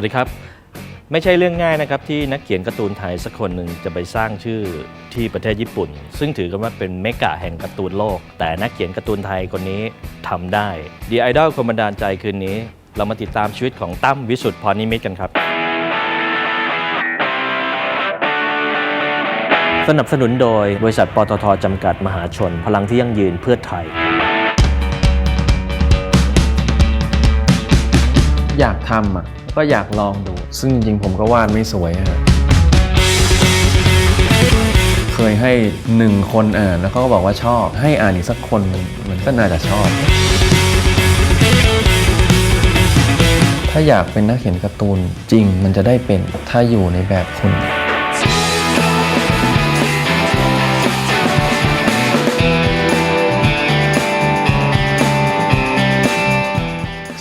วัสดีครับ ไม่ใช่เรื่องง่ายนะครับที่นักเขียนการ์ตูนไทยสักคนหนึ่งจะไปสร้างชื่อที่ประเทศญี่ปุ่น ซึ่งถือกันว่าเป็นเมกะแห่งการ์ตูนโลก แต่นักเขียนการ์ตูนไทยคนนี้ทำได้ The Idol คนบันดาลใจคืนนี้ เรามาติดตามชีวิตของตั้มวิสุทธ์พรนิมิตกันครับสนับสนุนโดยบริษัทปตทจำกัดมหาชน พลังที่ยั่งยืนเพื่อไทย อยากทำอะ ก็อยากลองดู ซึ่งจริงๆผมก็วาดไม่สวยฮะเคยให้หนึ่งคนอ่านแล้วเขาก็บอกว่าชอบ ให้อ่านอีกสักคนมันมันก็น่าจะชอบ ถ้าอยากเป็นนักเขียนการ์ตูนจริงมันจะได้เป็นถ้าอยู่ในแบบคุณ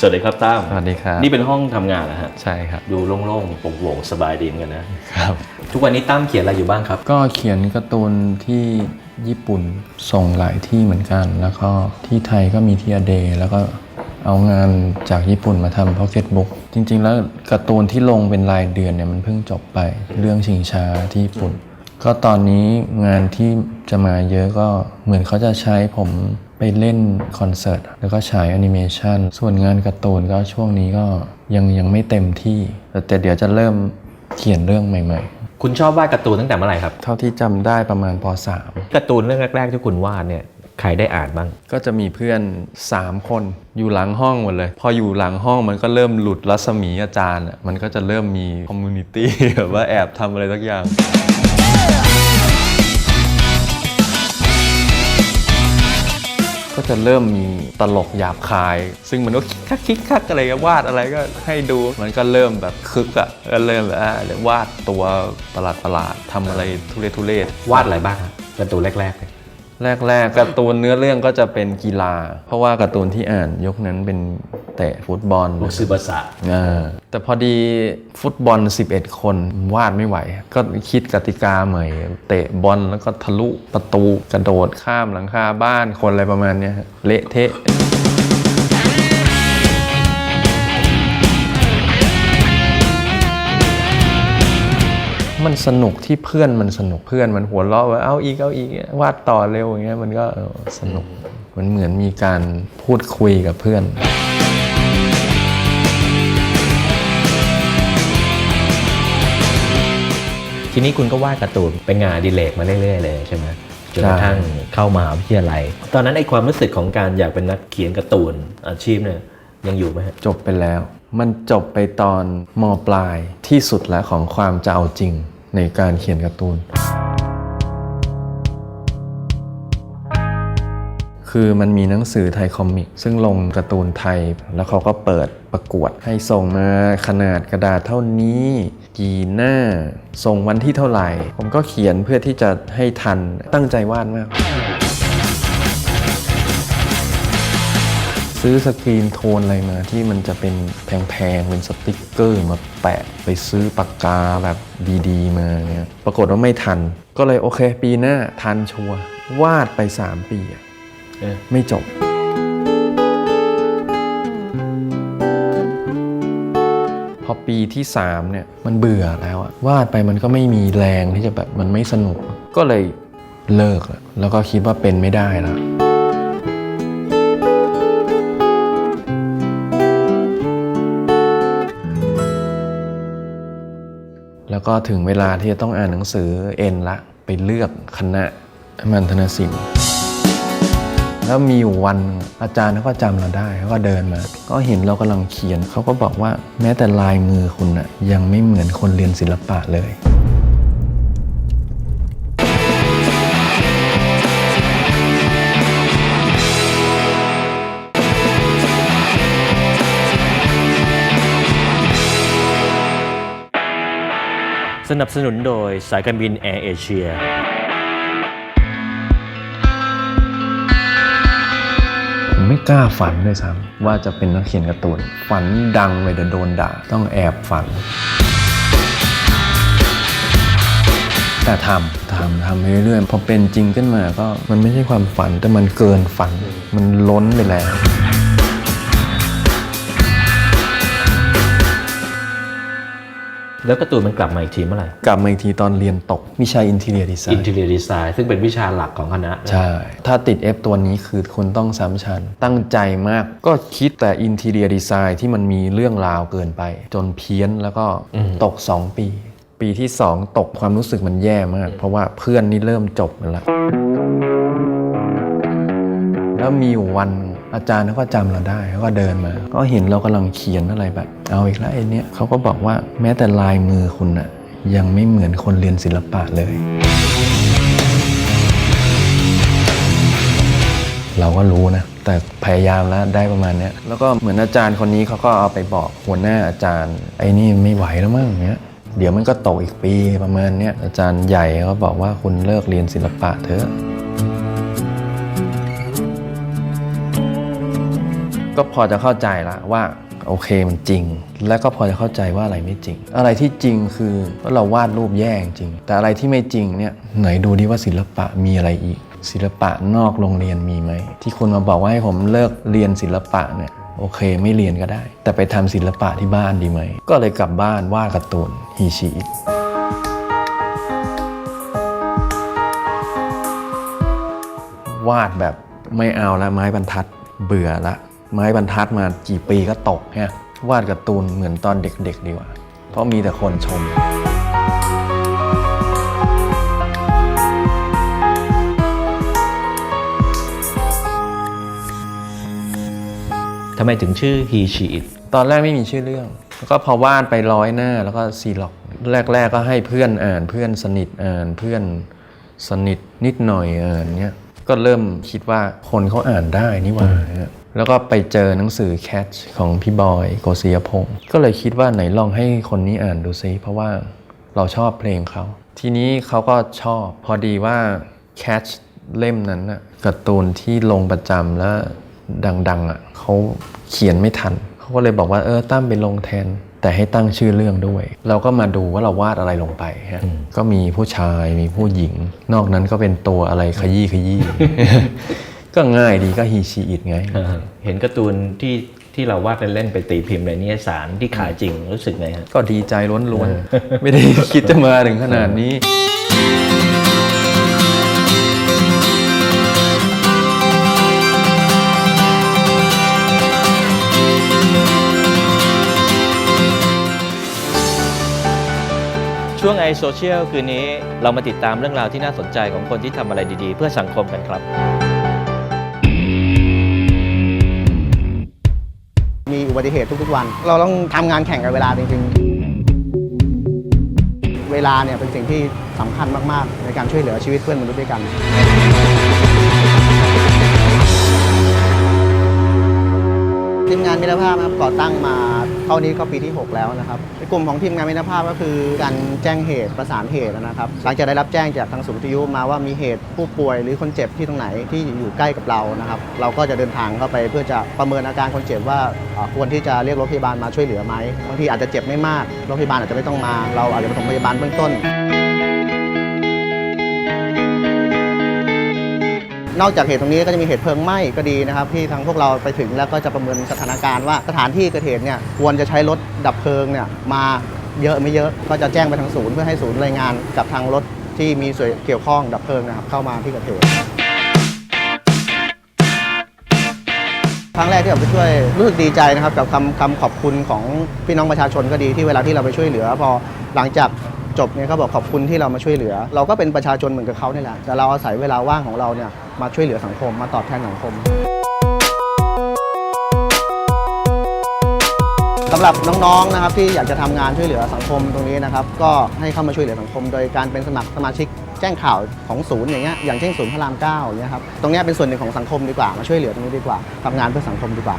สวัสดีครับตั้มสวัสดีครับ นี่เป็นห้องทำงานนะฮะ ใช่ครับ ดูโล่งๆโปร่งๆสบายดีเหมือนกันนะ ครับ ทุกวันนี้ตั้มเขียนอะไรอยู่บ้างครับ ก็เขียนการ์ตูนที่ญี่ปุ่นส่งหลายที่เหมือนกัน แล้วก็ที่ไทยก็มีที่อเดแล้วก็เอางานจากญี่ปุ่นมาทำพ็อกเก็ตบุ๊กจริง ๆ แล้วการ์ตูนที่ลงเป็นรายเดือนเนี่ยมันเพิ่งจบไปเรื่องชิงช้าที่ญี่ปุ่น ก็ตอนนี้งานที่จะมาเยอะก็เหมือนเขาจะใช้ผม ไปเล่นคอนเสิร์ตแล้วก็ฉายแอนิเมชันส่วนงานการ์ตูนก็ช่วงนี้ก็ยังยังไม่เต็มที่ แต่แต่เดี๋ยวจะเริ่มเขียนเรื่องใหม่ ๆคุณชอบวาดการ์ตูนตั้งแต่เมื่อไหร่ครับ เท่าที่จำได้ประมาณปการ์ตูนเรื่องแรก ๆ ที่คุณวาดเนี่ยใครได้อ่านบ้าง .3 ก็จะมีเพื่อน 3 คนอยู่หลังห้องหมดเลย พออยู่หลังห้องมันก็เริ่มหลุดรัศมีอาจารย์อะมันก็จะเริ่มมีคอมมูนิตี้แบบว่าแอบทำอะไรสักอย่าง ก็จะเริ่มมีตลกหยาบคาย ซึ่งมันก็คิกคักคิกคักอะไรก็วาดอะไรก็ให้ดู มันก็เริ่มแบบคึกอะ่ะก็เริ่มแบบอ่าวาดตัวประหลาดประหลาดๆทำอะไรทุเรศทุเรศวาดอะไรบ้างครับการ์ตูนแรกๆเลย แรกๆการ์ตูนเนื้อเรื่องก็จะเป็นกีฬา เพราะว่าการ์ตูนที่อ่านยกนั้นเป็นเตะฟุตบอล โอซือบาสะอ่าแต่พอดีฟุตบอล 11 คนวาดไม่ไหว ก็คิดกติกาใหม่ เตะบอลแล้วก็ทะลุประตูกระโดดข้ามหลังคาบ้านคนอะไรประมาณเนี้ยฮะเละเทะ มันสนุกที่เพื่อนมันสนุกเพื่อนมันหัวเราะว่าเอาอีกเอาอีกวาดต่อเร็วอย่างเงี้ยมันก็เออสนุกมันเหมือนมีการพูดคุยกับเพื่อนทีนี้คุณก็วาดการ์ตูนเป็นงานอดิเลกมาเรื่อยๆเลยใช่ไหมจนกระทั่งเข้ามหาวิทยาลัย ตอนนั้นไอ้ความรู้สึกของการอยากเป็นนักเขียนการ์ตูนอาชีพเนี่ยยังอยู่ไหมฮะจบไปแล้ว มันจบไปตอนมปลายที่สุดแล้วของความจะเอาจริงในการเขียนการ์ตูน คือมันมีหนังสือไทยคอมิก ซึ่งลงการ์ตูนไทย แล้วเขาก็เปิดประกวดให้ส่งมาขนาดกระดาษเท่านี้กี่หน้า ส่งวันที่เท่าไหร่ ผมก็เขียนเพื่อที่จะให้ทันตั้งใจวาดมาก ซื้อสกรีนโทนอะไรมาที่มันจะเป็นแพงๆ เป็นสติกเกอร์มาแปะไปซื้อปากกาแบบดีๆ มาเนี่ยปรากฏว่าไม่ทัน ก็เลยโอเค ปีหน้าทันชัวร์วาดไป 3 ปีอะเออไม่จบพอปีที่3เนี่ยมันเบื่อแล้วอะวาดไปมันก็ไม่มีแรงที่จะแบบมันไม่สนุก ก็เลยเลิกแล้วแล้วก็คิดว่าเป็นไม่ได้แล้ว แล้วก็ถึงเวลาที่จะต้องอ่านหนังสือเอ็นละไปเลือกคณะมันธนศิลป์แล้วมีอยู่วันอาจารย์เขาก็จำเราได้เขาก็เดินมา ก็เห็นเรากำลังเขียนเขาก็บอกว่าแม้แต่ลายมือคุณน่ะยังไม่เหมือนคนเรียนศิลปะเลย สนับสนุนโดยสายการบินแอร์เอเชียผมไม่กล้าฝันด้วยซ้ำว่าจะเป็นนักเขียนการ์ตูน ฝันดังเลยเดโดนด่า ต้องแอบฝัน แต่ทำทำทำไปเรื่อยๆ พอเป็นจริงขึ้นมาก็มันไม่ใช่ความฝันแต่มันเกินฝัน มันล้นไปแล้ว แล้วการ์ตูนมันกลับมาอีกทีเมื่อไหร่ กลับมาอีกทีตอนเรียนตกวิชาอินทีเรียดีไซอินน์เท i รียดีไซน์ซึ่งเป็นวิชาหลักของคณะใช่ ถ้าติด F ตัวนี้คือคุณต้องซ้ำชั้นตั้งใจมากก็คิดแต่อินทีเรียดีไซน์ที่มันมีเรื่องราวเกินไป จนเพี้ยนแล้วก็ตก 2 ปี ปีที่ 2 ตกความรู้สึกมันแย่มาก เพราะว่าเพื่อนนี่เริ่มจบกันละแล้วมีอยู่วัน อาจารย์เขาก็จำเราได้เขาก็เดินมา ก็เห็นเรากำลังเขียนอะไรแบบ เอาอีกแล้วไอ้นี้เขาก็บอกว่าแม้แต่ลายมือคุณน่ะยังไม่เหมือนคนเรียนศิลปะเลย เราก็รู้นะ แต่พยายามแล้วได้ประมาณเนี้ยแล้วก็เหมือนอาจารย์คนนี้เขาก็เอาไปบอกหัวหน้าอาจารย์ ไอ้นี่ไม่ไหวแล้วมั้งเนี้ยเดี๋ยวมันก็ตกอีกปีประมาณเนี้ยอาจารย์ใหญ่เขาบอกว่าคุณเลิกเรียนศิลปะเถอะ ก็พอจะเข้าใจละว่าโอเคมันจริง แล้วก็พอจะเข้าใจว่าอะไรไม่จริง อะไรที่จริงคือว่าเราวาดรูปแย่จริง แต่อะไรที่ไม่จริงเนี่ยไหนดูดิว่าศิลปะมีอะไรอีก ศิลปะนอกโรงเรียนมีไหม ที่คุณมาบอกว่าให้ผมเลิกเรียนศิลปะเนี่ยโอเคไม่เรียนก็ได้ แต่ไปทำศิลปะที่บ้านดีไหม ก็เลยกลับบ้านวาดการ์ตูนฮีชีอิวาดแบบไม่เอาละไม้บรรทัดเบื่อละ ไม้บรรทัดมากี่ปีก็ตกเนี่ยวาดการ์ตูนเหมือนตอนเด็กๆดีกว่า เพราะมีแต่คนชม ทำไมถึงชื่อ he she it ตอนแรกไม่มีชื่อเรื่อง แล้วก็พอวาดไปร้อยหน้าแล้วก็ซีล็อก แรก ๆ ก็ให้เพื่อนอ่านเพื่อนสนิทอ่านเพื่อนสนิทนิดหน่อยอ่านเนี้ย ก็เริ่มคิดว่าคนเขาอ่านได้นี่หว่า แล้วก็ไปเจอหนังสือ Catch ของพี่บอยโกศิยพงศ์ก็เลยคิดว่าไหนลองให้คนนี้อ่านดูซิเพราะว่าเราชอบเพลงเขา ทีนี้เขาก็ชอบพอดีว่า Catch เล่มนั้นน่ะการ์ตูนที่ลงประจำแล้วดังๆอะเขาเขียนไม่ทัน เขาก็เลยบอกว่าเออตั้มไปลงแทน แต่ให้ตั้งชื่อเรื่องด้วย เราก็มาดูว่าเราวาดอะไรลงไปฮะก็มีผู้ชายมีผู้หญิง นอกนั้นก็เป็นตัวอะไรขยี้ขยี้ก็ง่ายดีก็ฮีชีอิดไง เห็นการ์ตูนที่ที่เราวาดเล่นๆไปตีพิมพ์ในนิยสารที่ขายจริงรู้สึกไงฮะก็ดีใจล้วนๆ ไม่ได้คิดจะมาถึงขนาดนี้ ช่วงไอโซเชียลคืนนี้เรามาติดตามเรื่องราวที่น่าสนใจของคนที่ทำอะไรดีๆ เพื่อสังคมกันครับ มีอุบัติเหตุทุกๆวัน เราต้องทำงานแข่งกับเวลาจริงๆ เวลาเนี่ยเป็นสิ่งที่สำคัญมากๆ ในการช่วยเหลือชีวิตเพื่อนมนุษย์ด้วยกัน ทีมงานมิตรภาพครับก่อตั้งมา เข้านี้ก็ปีที่ 6 แล้วนะครับในกลุ่มของทีมงานมิตรภาพก็คือการแจ้งเหตุประสานเหตุนะครับ หลังจากได้รับแจ้งจากทางศูนย์วิทยุมาว่ามีเหตุผู้ป่วยหรือคนเจ็บที่ตรงไหนที่อยู่ใกล้กับเรานะครับ เราก็จะเดินทางเข้าไปเพื่อจะประเมินอาการคนเจ็บว่าควรที่จะเรียกรถพยาบาลมาช่วยเหลือไหมบางทีอาจจะเจ็บไม่มากรถพยาบาลอาจจะไม่ต้องมา เราอาจจะปฐมพยาบาลเบื้องต้น นอกจากเหตุตรงนี้ก็จะมีเหตุเพลิงไหม้ก็ดีนะครับ ที่ทางพวกเราไปถึงแล้วก็จะประเมินสถานการณ์ว่าสถานที่เกิดเหตุเนี่ยควรจะใช้รถดับเพลิงเนี่ยมาเยอะไม่เยอะก็จะแจ้งไปทางศูนย์เพื่อให้ศูนย์รายงานกับทางรถที่มีส่วนเกี่ยวข้องดับเพลิงนะครับเข้ามาที่เกิดเหตุครั้งแรกที่ผมไปช่วยรู้สึกดีใจนะครับกับคำคำขอบคุณของพี่น้องประชาชนก็ดีที่เวลาที่เราไปช่วยเหลือ พอหลังจาก จบเนี่ยเขาบอกขอบคุณที่เรามาช่วยเหลือ เราก็เป็นประชาชนเหมือนกับเขานี่แหละแต่เราอาศัยเวลาว่างของเราเนี่ยมาช่วยเหลือสังคมมาตอบแทนสังคมสำหรับน้องๆนะครับที่อยากจะทำงานช่วยเหลือสังคมตรงนี้นะครับก็ให้เข้ามาช่วยเหลือสังคม โดยการเป็นสมัครสมาชิกแจ้งข่าวของศูนย์อย่างเงี้ยอย่างเช่นศูนย์พระรามเก้าอย่างเงี้ยครับตรงนี้เป็นส่วนหนึ่งของสังคมดีกว่ามาช่วยเหลือตรงนี้ดีกว่าทำงานเพื่อสังคมดีกว่า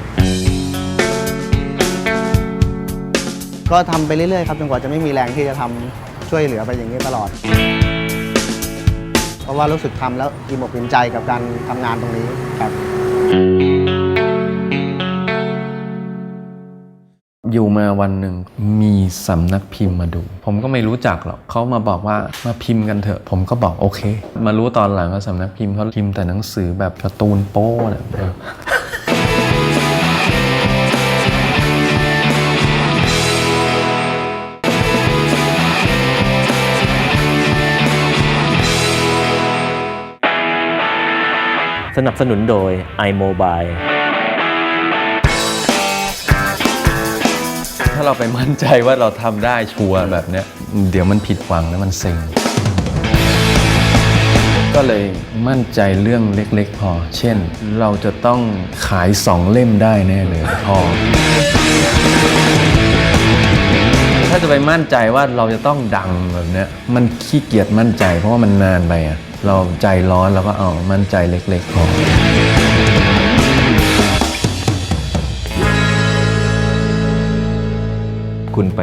ก็ทำไปเรื่อยๆครับจนกว่าจะไม่มีแรงที่จะทำ ช่วยเหลือไปอย่างนี้ตลอด เพราะว่ารู้สึกทำแล้วอิ่มอกอิ่มใจกับการทำงานตรงนี้ครับอยู่มาวันหนึ่งมีสำนักพิมพ์มาดู ผมก็ไม่รู้จักหรอกเขามาบอกว่ามาพิมพ์กันเถอะ ผมก็บอกโอเค มารู้ตอนหลังว่าสำนักพิมพ์เขาพิมพ์แต่หนังสือแบบการ์ตูนโป้เนี่ย สนับสนุนโดย iMobile ถ้าเราไปมั่นใจว่าเราทำได้ชัวร์แบบเนี้ย เดี๋ยวมันผิดหวังแล้วมันเซ็ง ก็เลยมั่นใจเรื่องเล็กๆ พอ เช่น เราจะต้องขายสองเล่มได้แน่เลยพอ ถ้าจะไปมั่นใจว่าเราจะต้องดังแบบเนี้ย มันขี้เกียจมั่นใจเพราะว่ามันนานไปอะ เราใจร้อนเราก็เอามั่นใจเล็กๆพอคุณไป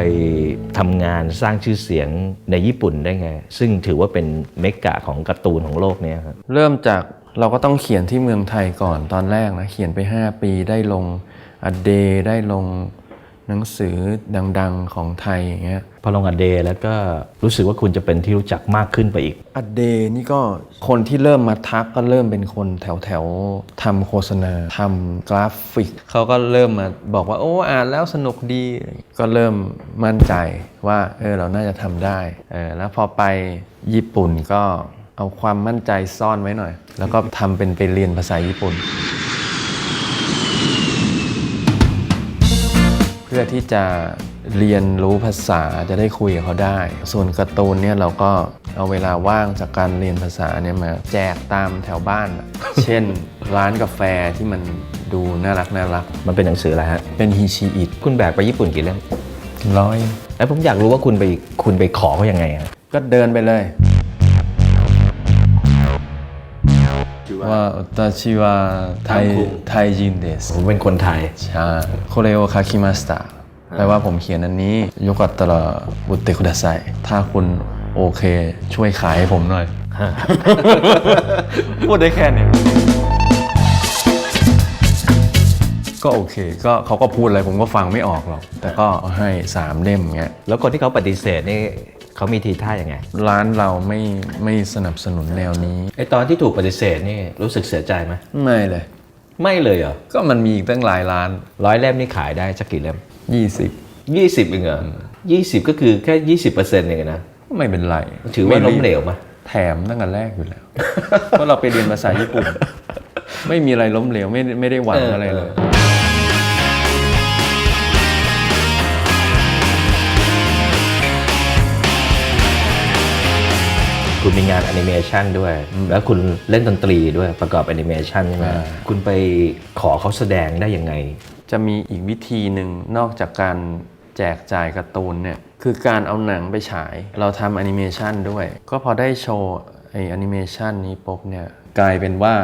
ทำงานสร้างชื่อเสียงในญี่ปุ่นได้ไง ซึ่งถือว่าเป็นเมกะของการ์ตูนของโลกเนี้ยครับเริ่มจากเราก็ต้องเขียนที่เมืองไทยก่อนตอนแรกนะ เขียนไป 5 ปีได้ลงอเดได้ลง หนังสือดังๆของไทยอย่างเงี้ยพอลงอเดย์แล้วก็รู้สึกว่าคุณจะเป็นที่รู้จักมากขึ้นไปอีก อเดนี่ก็คนที่เริ่มมาทักก็เริ่มเป็นคนแถวแถวๆทำโฆษณาทำกราฟิก เขาก็เริ่มมาบอกว่าโอ้อ่านแล้วสนุกดี ก็เริ่มมั่นใจว่าเออเราน่าจะทำได้เออแล้วพอไปญี่ปุ่นก็เอาความมั่นใจซ่อนไว้หน่อย แล้วก็ทำเป็นไปเรียนภาษาญี่ปุ่น พื่อที่จะเรียนรู้ภาษาจะได้คุยกับเขาได้ ส่วนการ์ตูนเนี่ยเราก็เอาเวลาว่างจากการเรียนภาษาเนี่ยมาแจกตามแถวบ้าน เช่น ร้านกาแฟที่มันดูน่ารักน่ารัก มันเป็นหนังสืออะไรฮะ เป็นฮิชิอิคุณแบกไปญี่ปุ่นกี่เล่มร้อย แล้วผมอยากรู้ว่าคุณไปคุณไปขอเขายังไงอะก็เดินไปเลย ว่า私はไทยไทยจินเดสผมเป็นคนไทยใช่โคเรโอคาคิมาสตาแปลว่าผมเขียนอันนี้ยกัตตระบุตเตคุดาไซถ้าคุณโอเค ช่วยขายให้ผมหน่อย พูดได้แค่นี้ก็โอเค ก็เขาก็พูดอะไรผมก็ฟังไม่ออกหรอก แต่ก็ให้สามเล่มเงี้ย แล้วคนที่เขาปฏิเสธนี่ เขามีทีท่ายังไงร้านเราไม่ไม่สนับสนุนแนวนี้ไอตอนที่ถูกปฏิเสธนี่รู้สึกเสียใจไหมไม่เลย ไม่เลยเหรอก็มันมีอีกตั้งหลายร้าน ร้อยเล่มนี่ขายได้สักกี่เล่ม 20ยี่สิบเองเหรอยี่สิบก็คือแค่ยี่สิบเปอร์เซ็นต์เองนะ ไม่เป็นไรถือว่าล้มเหลวไหม แถมตั้งแต่แรกอยู่แล้ว เพราะเราไปเรียนภาษาญี่ปุ่น ไม่มีอะไรล้มเหลวไม่ไม่ได้หวังอะไรเลย คุณมีงานแอนิเมชันด้วย แล้วคุณเล่นดนตรีด้วยประกอบแอนิเมชันใช่ไหมอ่าคุณไปขอเขาแสดงได้ยังไง จะมีอีกวิธีหนึ่งนอกจากการแจกจ่ายการ์ตูนเนี่ยคือการเอาหนังไปฉาย เราทำแอนิเมชันด้วย ก็พอได้โชว์ไอแอนิเมชันนี้ปุ๊บเนี่ยกลายเป็นว่า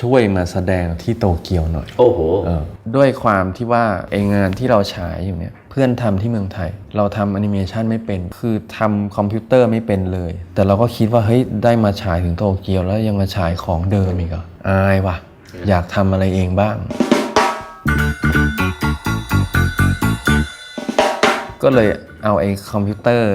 ช่วยมาแสดงที่โตเกียวหน่อย โอ้โหเออด้วยความที่ว่าไองานที่เราฉายอยู่เนี่ยเพื่อนทำที่เมืองไทย เราทำแอนิเมชันไม่เป็น คือทำคอมพิวเตอร์ไม่เป็นเลย แต่เราก็คิดว่าเฮ้ยได้มาฉายถึงโตเกียวแล้วยังมาฉายของเดิมอีกอะออายว่ะ อยากทำอะไรเองบ้าง ก็เลยเอาไอ้คอมพิวเตอร์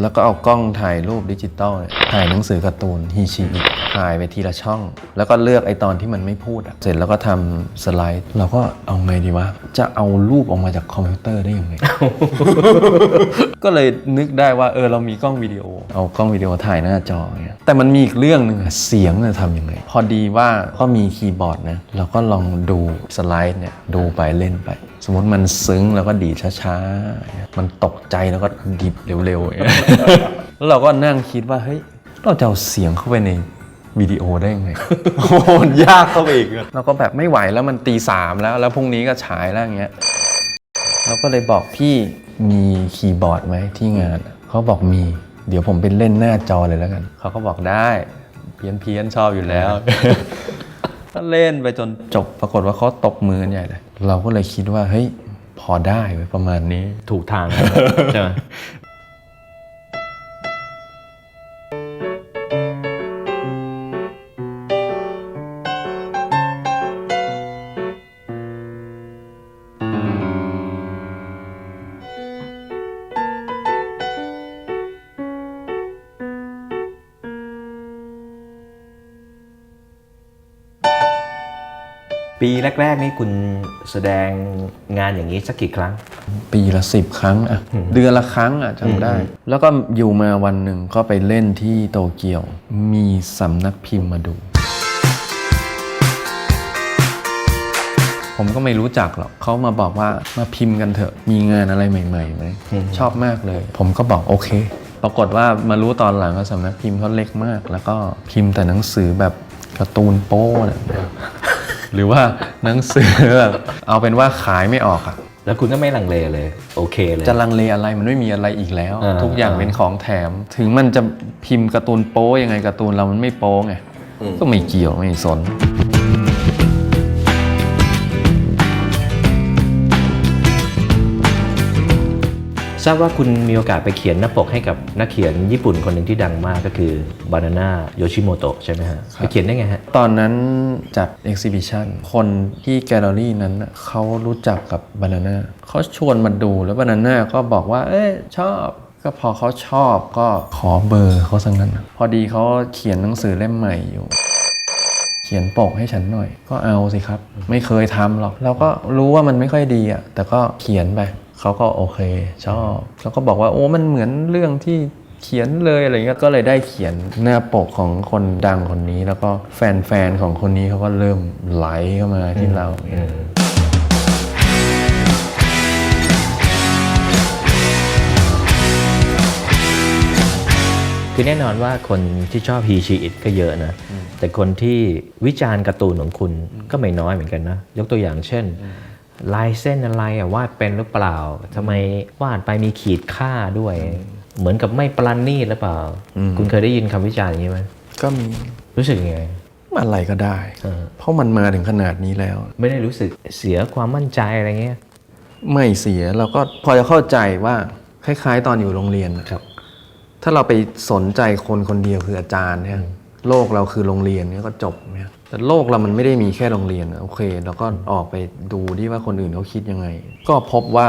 แล้วก็เอากล้องถ่ายรูปดิจิตอลเนี่ยถ่ายหนังสือการ์ตูนฮีชีอิถ่ายไปทีละช่อง แล้วก็เลือกไอ้ตอนที่มันไม่พูดอะเสร็จแล้วก็ทำสไลด์ เราก็เอาไงดีวะ จะเอารูปออกมาจากคอมพิวเตอร์ได้ยังไง ก็เลยนึกได้ว่าเออเรามีกล้องวิดีโอ เอากล้องวิดีโอถ่ายหน้าจอเนี่ยแต่มันมีอีกเรื่องหนึ่งอะเสียงจะทำยังไง พอดีว่าก็มีคีย์บอร์ดนะเราก็ลองดูสไลด์เนี่ยดูไปเล่นไป สมมติมันซึ้งแล้วก็ดีดช้าๆ มันตกใจแล้วก็ดิบเร็วๆอย่างเงี้ยแล้วเราก็นั่งคิดว่าเฮ้ยเราจะเอาเสียงเข้าไปในวิดีโอได้ยังไงโอ้โหมันยากเข้าไปอีกอะเราก็แบบไม่ไหวแล้วมันตีสามแล้ว แล้วพรุ่งนี้ก็ฉายแล้วอย่างเงี้ยเราก็เลยบอกพี่มีคีย์บอร์ดไหมที่งานเขาบอกมี เดี๋ยวผมไปเล่นหน้าจอเลยแล้วกันเขาก็บอกได้ เพี้ยนเพี้ยนๆชอบอยู่แล้วก็เล่นไปจนจบปรากฏว่าเขาตบมือกันใหญ่เลย เราก็เลยคิดว่าเฮ้ยพอได้ไว้ยประมาณนี้ถูกทางใช่ไหม ปีแรก ๆ นี่คุณแสดงงานอย่างนี้สักกี่ครั้ง ปีละสิบครั้งอะเดือนละครั้งอะจำได้ แล้วก็อยู่มาวันหนึ่งก็ไปเล่นที่โตเกียว มีสำนักพิมพ์มาดู ผมก็ไม่รู้จักหรอกเขามาบอกว่ามาพิมพ์กันเถอะ มีงานอะไรใหม่ๆไหมชอบมากเลย ผมก็บอกโอเค ปรากฏว่ามารู้ตอนหลังว่าสำนักพิมพ์เขาเล็กมาก แล้วก็พิมพ์แต่หนังสือแบบการ์ตูนโป้เนี่ย หรือว่าหนังสือแบบเอาเป็นว่าขายไม่ออกอะแล้วคุณก็ไม่ลังเลเลย โอเคเลย จะลังเลอะไรมันไม่มีอะไรอีกแล้ว อ่าทุกอย่างอ่า เป็นของแถม ถึงมันจะพิมพ์การ์ตูนโป้ยังไงการ์ตูนเรามันไม่โป้ไงอืมก็ไม่เกี่ยวไม่สน ทราบว่าคุณมีโอกาสไปเขียนหน้าปกให้กับนักเขียนญี่ปุ่นคนหนึ่งที่ดังมากก็คือบานาน่าโยชิโมโตะใช่ไหมฮะไปเขียนได้ไงฮะ ตอนนั้นจัดเอ็กซิบิชันคนที่แกลเลอรี่นั้นน่ะเขารู้จักกับบานาน่าเขาชวนมาดูแล้วบานาน่าก็บอกว่า เอ้ยชอบก็พอเขาชอบก็ขอเบอร์เขาสักนั้นน่ะพอดีเขาเขียนหนังสือเล่มใหม่อยู่ เขียนปกให้ฉันหน่อย ก็เอาสิครับ ไม่เคยทำหรอก เราก็รู้ว่ามันไม่ค่อยดีอะแต่ก็เขียนไป เขาก็โอเคชอบแล้วก็บอกว่าโอ้มันเหมือนเรื่องที่เขียนเลยอะไรเงี้ยก็เลยได้เขียนหน้าปกของคนดังคนนี้ แล้วก็แฟนๆของคนนี้เขาก็เริ่มไหลเข้ามาที่เราเนี่ยคือแน่นอนว่าคนที่ชอบฮีชีอิตก็เยอะนะ แต่คนที่วิจารณ์การ์ตูนของคุณก็ไม่น้อยเหมือนกันนะ ยกตัวอย่างเช่น ลายเส้นอะไรอะวาดเป็นหรือเปล่าทำไมวาดไปมีขีดค่าด้วย เหมือนกับไม่ปราณีตหรือเปล่า คุณเคยได้ยินคำวิจารณ์อย่างนี้ไหมก็มีรู้สึกยังไงอะไรก็ได้เออเพราะมันมาถึงขนาดนี้แล้ว ไม่ได้รู้สึกเสียความมั่นใจอะไรเงี้ยไม่เสียเราก็พอจะเข้าใจว่าคล้าย ๆ ตอนอยู่โรงเรียนนะครับ ถ้าเราไปสนใจคนคนเดียวคืออาจารย์เนี่ยโลกเราคือโรงเรียนเนี่ยก็จบเนี่ย แต่โลกเรามันไม่ได้มีแค่โรงเรียนโอเคเราก็ออกไปดูที่ว่าคนอื่นเขาคิดยังไง ก็พบว่า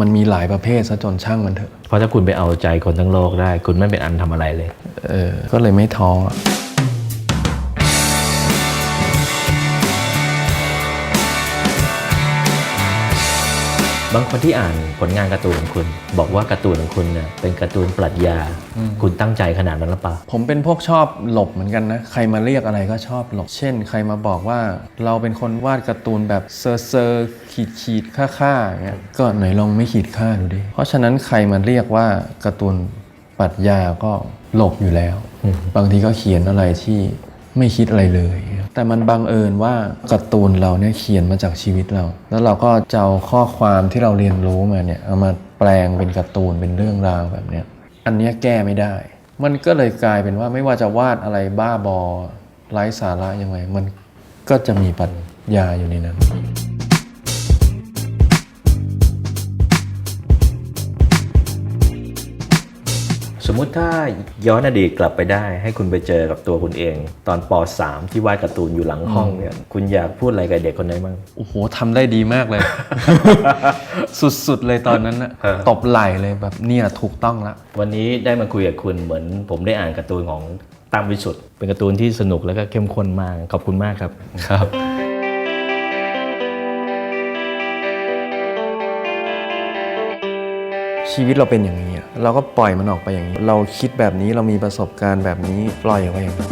มันมีหลายประเภทซะจนช่างมันเถอะเพราะถ้าคุณไปเอาใจคนทั้งโลกได้ คุณไม่เป็นอันทำอะไรเลย เออ ก็เลยไม่ท้อางคนที่อ่านผลงานการ์ตูนของคุณ บอกว่าการ์ตูนของคุณเนี่ยเป็นการ์ตูนปรัชญา คุณตั้งใจขนาดนั้นหรือเปล่า ผมเป็นพวกชอบหลบเหมือนกันนะ ใครมาเรียกอะไรก็ชอบหลบ เช่น ใครมาบอกว่าเราเป็นคนวาดการ์ตูนแบบเซอร์เซอร์ขีดขีดค่าค่าๆอย่างเงี้ยก็ไหนลองไม่ขีดค่าดูดิ เพราะฉะนั้นใครมาเรียกว่าการ์ตูนปรัชญาก็หลบอยู่แล้ว บางทีก็เขียนอะไรที่ ไม่คิดอะไรเลย แต่มันบังเอิญว่าการ์ตูนเราเนี่ยเขียนมาจากชีวิตเรา แล้วเราก็จะเอาข้อความที่เราเรียนรู้มาเนี่ยเอามาแปลงเป็นการ์ตูนเป็นเรื่องราวแบบเนี้ยอันนี้แก้ไม่ได้ มันก็เลยกลายเป็นว่าไม่ว่าจะวาดอะไรบ้าบอไร้สาระยังไง มันก็จะมีปัญญาอยู่ในนั้น สมมุติถ้าย้อนอดีตกลับไปได้ ให้คุณไปเจอกับตัวคุณเอง ตอนป .3 ที่วาดการ์ตูนอยู่หลังห้องเนี่ยคุณอยากพูดอะไรกับเด็กคนนั้นบ้างโอ้โหทำได้ดีมากเลย สุดๆเลยตอนนั้นนะเออตบไหล่เลยแบบเนี่ยถูกต้องละวันนี้ได้มาคุยกับคุณเหมือน ผมได้อ่านการ์ตูนของตั้มวิสุทธ์เป็นการ์ตูนที่สนุกแล้วก็เข้มข้นมากขอบคุณมากครับครับชีวิตเราเป็นอย่างนี้อะ เราก็ปล่อยมันออกไปอย่างนี้ เราคิดแบบนี้เรามีประสบการณ์แบบนี้ปล่อยออกไปอย่างนี้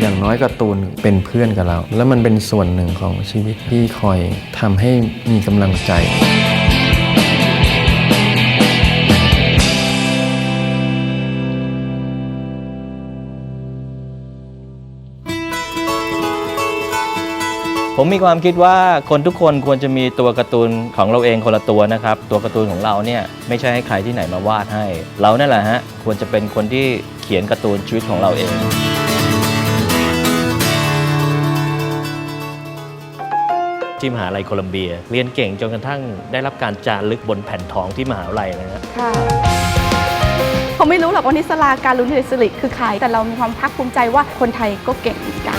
อย่างน้อยการ์ตูนเป็นเพื่อนกับเรา แล้วมันเป็นส่วนหนึ่งของชีวิตที่คอยทำให้มีกำลังใจ ผมมีความคิดว่าคนทุกคนควรจะมีตัวการ์ตูนของเราเองคนละตัวนะครับ ตัวการ์ตูนของเราเนี่ยไม่ใช่ให้ใครที่ไหนมาวาดให้ เรานั่นแหละฮะควรจะเป็นคนที่เขียนการ์ตูนชีวิตของเราเองที่มหาลัยโคลัมเบีย เรียนเก่งจนกระทั่งได้รับการจารึกบนแผ่นทองที่มหาลัยนะฮะค่ะเขาไม่รู้หรอกว่านิสลาการลุนเฮสิริคือใครแต่เรามีความภาคภูมิใจว่าคนไทยก็เก่งเหมือนกัน